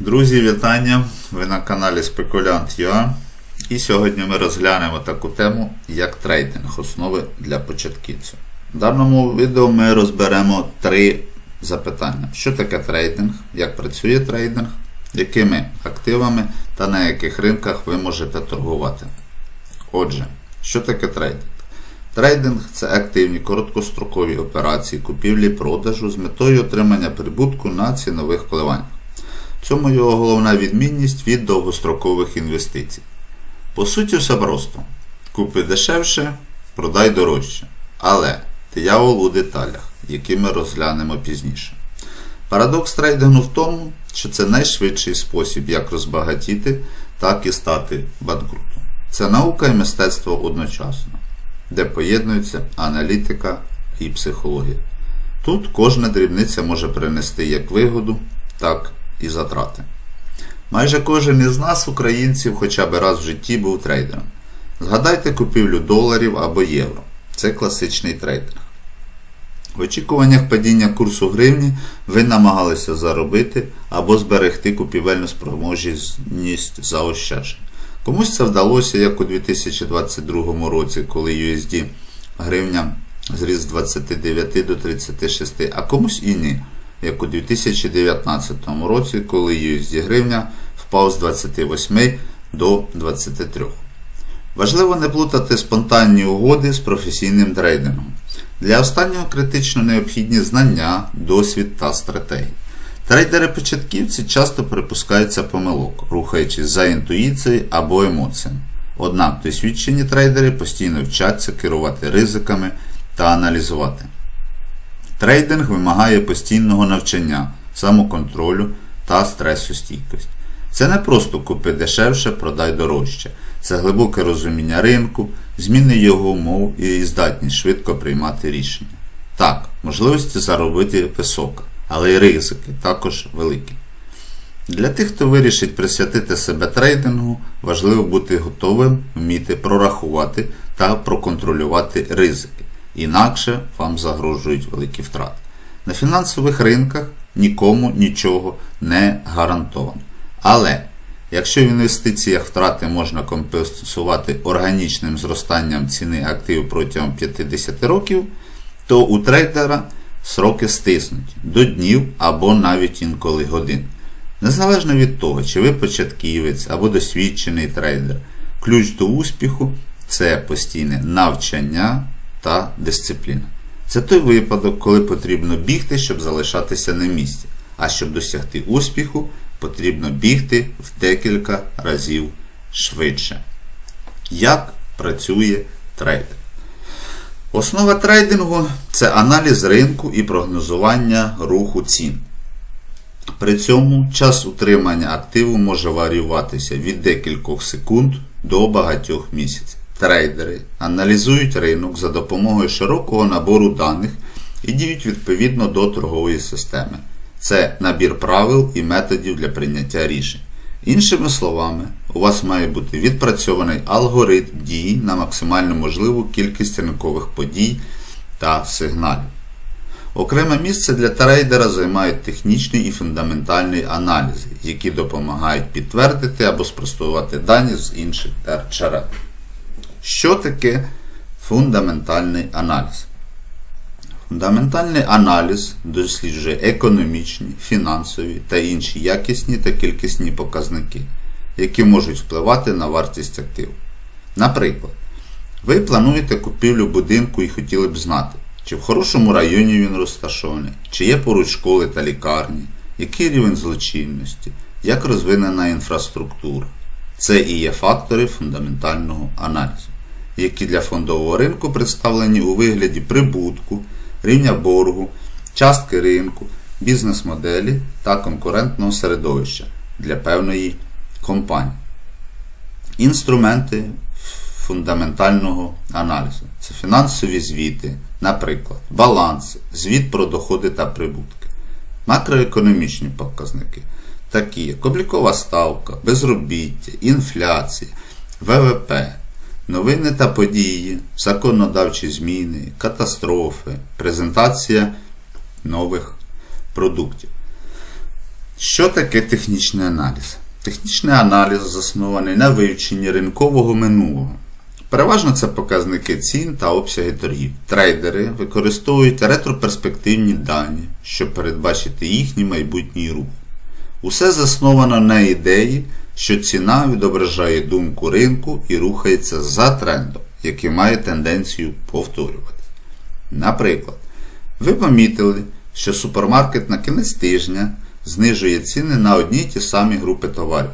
Друзі, вітання! Ви на каналі Спекулянт Я. І сьогодні ми розглянемо таку тему, як трейдинг, основи для початківців. В даному відео ми розберемо три запитання: що таке трейдинг, як працює трейдинг, якими активами та на яких ринках ви можете торгувати. Отже, що таке трейдинг? Трейдинг це активні короткострокові операції купівлі-продажу з метою отримання прибутку на цінових коливаннях. В цьому його головна відмінність від довгострокових інвестицій. По суті, все просто. Купи дешевше, продай дорожче. Але диявол у деталях, які ми розглянемо пізніше. Парадокс трейдингу в тому, що це найшвидший спосіб як розбагатіти, так і стати банкрутом. Це наука і мистецтво одночасно, де поєднуються аналітика і психологія. Тут кожна дрібниця може принести як вигоду, так і затрати. Майже кожен із нас, українців, хоча б раз в житті був трейдером. Згадайте купівлю доларів або євро. Це класичний трейдинг. В очікуваннях падіння курсу гривні ви намагалися заробити або зберегти купівельну спроможність заощаджень. Комусь це вдалося, як у 2022 році, коли USD гривня зріс з 29 до 36, а комусь і ні, як у 2019 році, коли USD гривня впав з 28 до 23. Важливо не плутати спонтанні угоди з професійним трейдингом. Для останнього критично необхідні знання, досвід та стратегії. Трейдери-початківці часто припускаються помилок, рухаючись за інтуїцією або емоціями. Однак досвідчені трейдери постійно вчаться керувати ризиками та аналізувати. Трейдинг вимагає постійного навчання, самоконтролю та стресостійкості. Це не просто купи дешевше, продай дорожче. Це глибоке розуміння ринку, зміни його умов і здатність швидко приймати рішення. Так, можливості заробити висока, але й ризики також великі. Для тих, хто вирішить присвятити себе трейдингу, важливо бути готовим вміти прорахувати та проконтролювати ризики. Інакше вам загрожують великі втрати. На фінансових ринках нікому нічого не гарантовано. Але якщо в інвестиціях втрати можна компенсувати органічним зростанням ціни активів протягом 50 років, то у трейдера сроки стиснуть до днів або навіть інколи годин. Незалежно від того, чи ви початківець або досвідчений трейдер, ключ до успіху це постійне навчання та дисципліна. Це той випадок, коли потрібно бігти, щоб залишатися на місці. А щоб досягти успіху, потрібно бігти в декілька разів швидше. Як працює трейдер? Основа трейдингу це аналіз ринку і прогнозування руху цін. При цьому час утримання активу може варіюватися від декількох секунд до багатьох місяців. Трейдери аналізують ринок за допомогою широкого набору даних і діють відповідно до торгової системи. Це набір правил і методів для прийняття рішень. Іншими словами, у вас має бути відпрацьований алгоритм дії на максимально можливу кількість ринкових подій та сигналів. Окреме місце для трейдера займають технічний і фундаментальний аналізи, які допомагають підтвердити або спростувати дані з інших джерел. Що таке фундаментальний аналіз? Фундаментальний аналіз досліджує економічні, фінансові та інші якісні та кількісні показники, які можуть впливати на вартість активу. Наприклад, ви плануєте купівлю будинку і хотіли б знати, чи в хорошому районі він розташований, чи є поруч школи та лікарні, який рівень злочинності, як розвинена інфраструктура. Це і є фактори фундаментального аналізу, які для фондового ринку представлені у вигляді прибутку, рівня боргу, частки ринку, бізнес-моделі та конкурентного середовища для певної компанії. Інструменти фундаментального аналізу це фінансові звіти, наприклад, баланс, звіт про доходи та прибутки, макроекономічні показники, такі як облікова ставка, безробіття, інфляція, ВВП, новини та події, законодавчі зміни, катастрофи, презентація нових продуктів. Що таке технічний аналіз? Технічний аналіз заснований на вивченні ринкового минулого. Переважно це показники цін та обсяги торгів. Трейдери використовують ретроперспективні дані, щоб передбачити їхній майбутній рух. Усе засновано на ідеї, що ціна відображає думку ринку і рухається за трендом, який має тенденцію повторюватися. Наприклад, ви помітили, що супермаркет на кінець тижня знижує ціни на одні й ті самі групи товарів.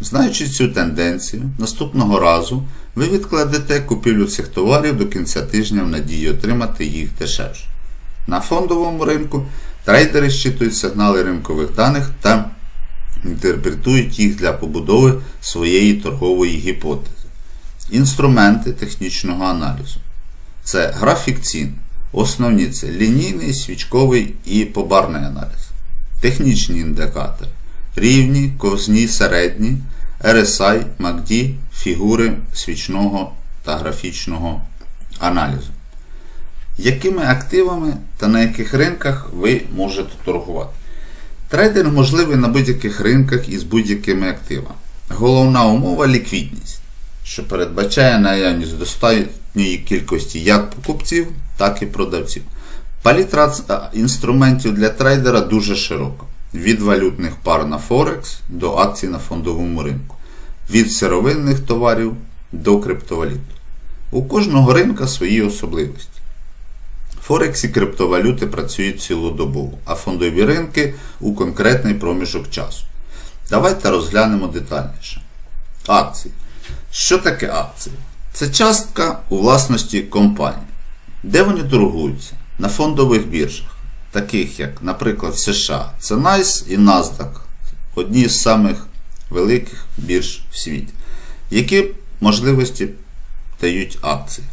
Знаючи цю тенденцію, наступного разу ви відкладете купівлю цих товарів до кінця тижня в надії отримати їх дешевше. На фондовому ринку трейдери щитують сигнали ринкових даних та інтерпретують їх для побудови своєї торгової гіпотези. Інструменти технічного аналізу це графік цін. Основні це лінійний, свічковий і побарний аналіз. Технічні індикатори. Рівні, ковзні, середні, RSI, MACD, фігури свічного та графічного аналізу. Якими активами та на яких ринках ви можете торгувати? Трейдинг можливий на будь-яких ринках із будь-якими активами. Головна умова ліквідність, що передбачає наявність достатньої кількості як покупців, так і продавців. Палітра інструментів для трейдера дуже широка. Від валютних пар на Форекс до акцій на фондовому ринку, від сировинних товарів до криптовалют. У кожного ринка свої особливості. Форекс і криптовалюти працюють цілодобово, а фондові ринки у конкретний проміжок часу. Давайте розглянемо детальніше. Акції. Що таке акції? Це частка у власності компанії. Де вони торгуються? На фондових біржах, таких як, наприклад, США. Це NICE і NASDAQ, одні з самих великих бірж в світі. Які можливості дають акції?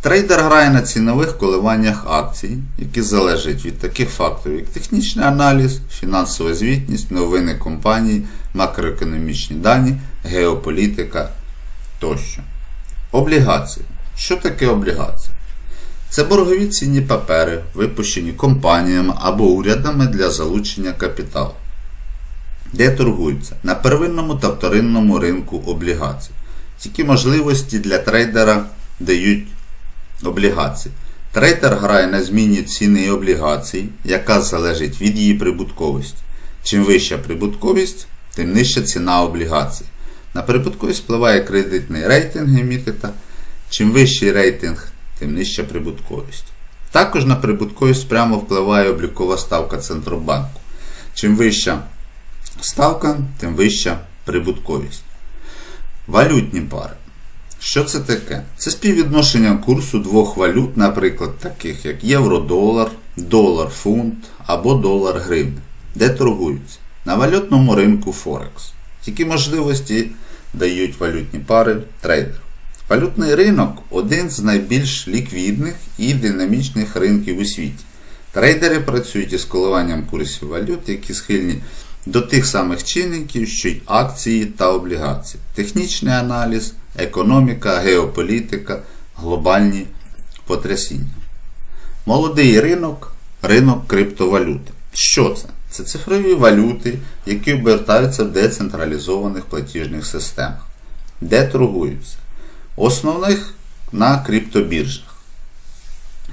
Трейдер грає на цінових коливаннях акцій, які залежать від таких факторів, як технічний аналіз, фінансова звітність, новини компанії, макроекономічні дані, геополітика тощо. Облігації. Що таке облігації? Це боргові цінні папери, випущені компаніями або урядами для залучення капіталу. Де торгуються? На первинному та вторинному ринку облігацій. Які можливості для трейдера дають облігації. Трейдер грає на зміні ціни облігацій, яка залежить від її прибутковості. Чим вища прибутковість, тим нижча ціна облігацій. На прибутковість впливає кредитний рейтинг емітета. Чим вищий рейтинг, тим нижча прибутковість. Також на прибутковість прямо впливає облікова ставка Центробанку. Чим вища ставка, тим вища прибутковість. Валютні пари. Що це таке? Це співвідношення курсу двох валют, наприклад, таких як євро-долар, долар-фунт або долар-гривня, де торгуються на валютному ринку Форекс. Які можливості дають валютні пари трейдеру? Валютний ринок один з найбільш ліквідних і динамічних ринків у світі. Трейдери працюють із коливанням курсів валют, які схильні до тих самих чинників, що й акції та облігації, технічний аналіз, економіка, геополітика, глобальні потрясіння. Молодий ринок ринок криптовалюти. Що це? Це цифрові валюти, які обертаються в децентралізованих платіжних системах, де торгуються. Основних на криптобіржах.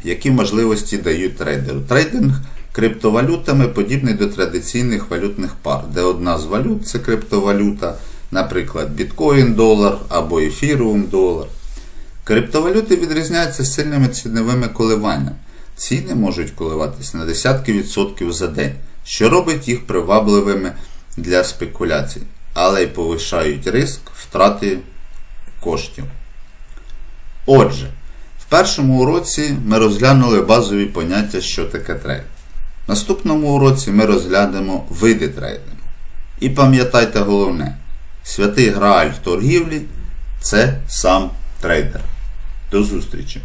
Які можливості дають трейдеру? Трейдинг криптовалютами подібний до традиційних валютних пар, де одна з валют це криптовалюта, наприклад, біткоін долар або ефіріум долар. Криптовалюти відрізняються сильними ціновими коливаннями. Ціни можуть коливатися на десятки відсотків за день, що робить їх привабливими для спекуляцій, але й повишають риск втрати коштів. Отже, в першому уроці ми розглянули базові поняття, що таке трейд. В наступному уроці ми розглянемо види трейдингу. І пам'ятайте головне, святий грааль в торгівлі це сам трейдер. До зустрічі!